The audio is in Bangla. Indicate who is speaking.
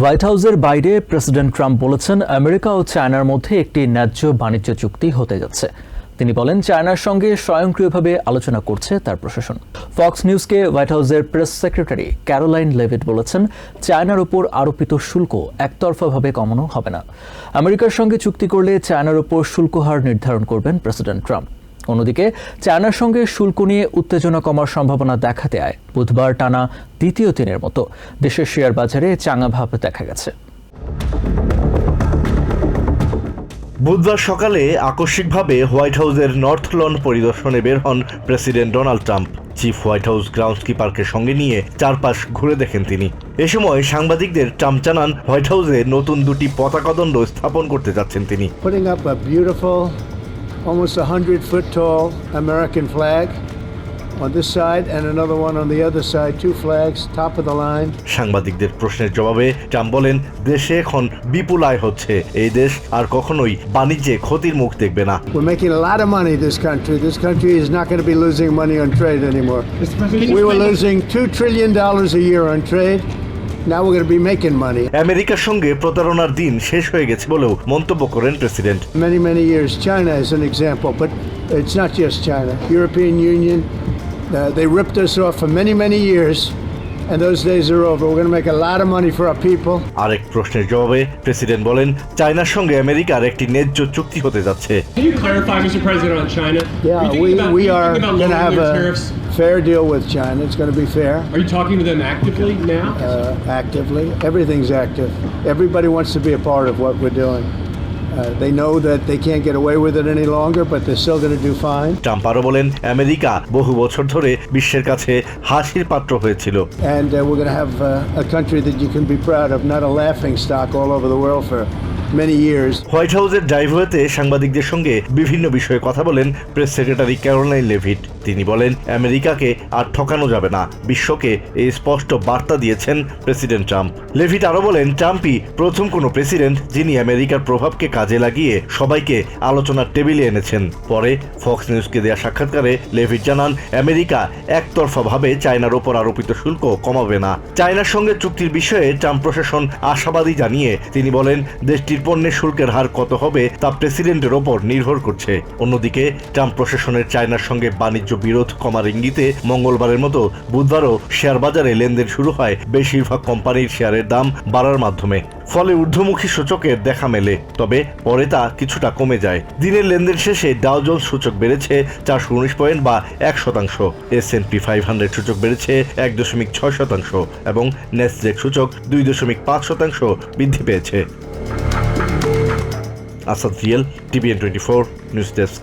Speaker 1: হোয়াইট হাউসের বাইরে প্রেসিডেন্ট ট্রাম্প বলেছেন, আমেরিকা ও চায়নার মধ্যে একটি ন্যায্য বাণিজ্য চুক্তি হতে যাচ্ছে। তিনি বলেন, চায়নার সঙ্গে স্বয়ংক্রিয়ভাবে আলোচনা করছে তার প্রশাসন। ফক্স নিউজকে হোয়াইট হাউসের প্রেস সেক্রেটারি ক্যারোলাইন লেভিট বলেছেন, চায়নার উপর আরোপিত শুল্ক একতরফাভাবে কমানো হবে না। আমেরিকার সঙ্গে চুক্তি করলে চায়নার উপর শুল্ক হার নির্ধারণ করবেন প্রেসিডেন্ট ট্রাম্প। অন্যদিকে চায়নার সঙ্গে শুল্ক নিয়ে উত্তেজনা কমার সম্ভাবনা দেখা দেয় বুধবার টানা দ্বিতীয় দিনের মতো দেশের শেয়ার বাজারে চাঙা ভাব দেখা গেছে।
Speaker 2: বুধবার সকালে আকস্মিকভাবে হোয়াইট হাউসের নর্থ লন পরিদর্শনে বের হন president Donald Trump. Chief White House ground কিপারকে সঙ্গে নিয়ে চারপাশ ঘুরে দেখেন তিনি। এ সময় সাংবাদিকদের ট্রাম্প জানান হোয়াইট হাউসে নতুন দুটি পতাকাদণ্ড স্থাপন করতে যাচ্ছেন তিনি।
Speaker 3: Almost a hundred foot tall American flag on this side and another one on the other side, two flags, top of the line.
Speaker 2: সাংবাদিকদের প্রশ্নের জবাবে ট্রাম্প বলেন দেশে এখন বিপুল আয় হচ্ছে এই দেশ আর কখনোই বাণিজ্যে ক্ষতির মুখ দেখবে না
Speaker 3: We're making a lot of money, this country. This country is not going to be losing money on trade anymore. We were losing $2 trillion a year on trade. Now we're going to be making money.
Speaker 2: আমেরিকার সঙ্গে প্রতারণার দিন শেষ হয়ে গেছে বলেও মন্তব্য করেন president
Speaker 3: Many, many years. China is an example, but it's not just China. European Union, uh, they ripped us off for many, many years, and those days are over. We're going to make a lot of money for our people.
Speaker 2: আরেক প্রশ্নের জবাবে প্রেসিডেন্ট বলেন চায়নার সঙ্গে আমেরিকার একটি ন্যায্য চুক্তি হতে যাচ্ছে
Speaker 4: Can you clarify, Mr. President, on China?
Speaker 3: Yeah,
Speaker 4: Are you
Speaker 3: we,
Speaker 4: thinking about-
Speaker 3: we
Speaker 4: are
Speaker 3: going to have
Speaker 4: their
Speaker 3: a
Speaker 4: tariffs?
Speaker 3: fair deal with China. It's going to be fair,
Speaker 4: Are you talking to them actively now?
Speaker 3: uh, actively. Everything's active. Everybody wants to be a part of what we're doing. Uh, they know that they can't get away with it any longer, but they're still going to do fine.
Speaker 2: Trump আরও বলেন আমেরিকা বহু বছর ধরে বিশ্বের কাছে হাসির পাত্র হয়েছিল
Speaker 3: And uh, we're going to have uh, a country that you can be proud of, not a laughing stock all over the world for many years.
Speaker 2: White হাউসের ড্রাইভওয়েতে সাংবাদিকদের সঙ্গে বিভিন্ন বিষয়ে কথা বলেন প্রেস সেক্রেটারি ক্যারোলাইন লেভিট তিনি বলেন, আমেরিকাকে আর ঠকানো যাবে না। বিশ্বকে এই স্পষ্ট বার্তা দিয়েছেন প্রেসিডেন্ট ট্রাম্প। লেভিট আরও বলেন, ট্রাম্পই প্রথম কোনো প্রেসিডেন্ট যিনি আমেরিকার প্রভাবকে কাজে লাগিয়ে সবাইকে আলোচনার টেবিলে এনেছেন। পরে ফক্স নিউজকে দেওয়া সাক্ষাৎকারে লেভিট জানান, আমেরিকা একতরফাভাবে চায়নার ওপর আরোপিত শুল্ক কমাবে না। চায়নার সঙ্গে চুক্তির বিষয়ে ট্রাম্প প্রশাসন আশাবাদী জানিয়ে তিনি বলেন, দেশটির পণ্যের শুল্কের হার কত হবে তা প্রেসিডেন্টের ওপর নির্ভর করছে। অন্যদিকে ট্রাম্প প্রশাসনের চায়নার সঙ্গে বাণিজ্য বিরোধ কমার ইঙ্গিতে মঙ্গলবারের মতো বুধবারও শেয়ার বাজারে লেনদেন শুরু হয় বেশিরভাগ কোম্পানির শেয়ারের দাম বাড়ার মাধ্যমে। ফলে ঊর্ধ্বমুখী সূচকের দেখা মেলে, তবে পরে তা কিছুটা কমে যায়। দিনের লেনদেন শেষে ডাও জোন্স সূচক বেড়েছে চারশো উনিশ পয়েন্ট বা এক শতাংশ S and P five hundred সূচক বেড়েছে এক দশমিক ছয় শতাংশ এবং নেসজেক সূচক দুই দশমিক পাঁচ শতাংশ বৃদ্ধি পেয়েছে। Asad real TVN twenty four news desk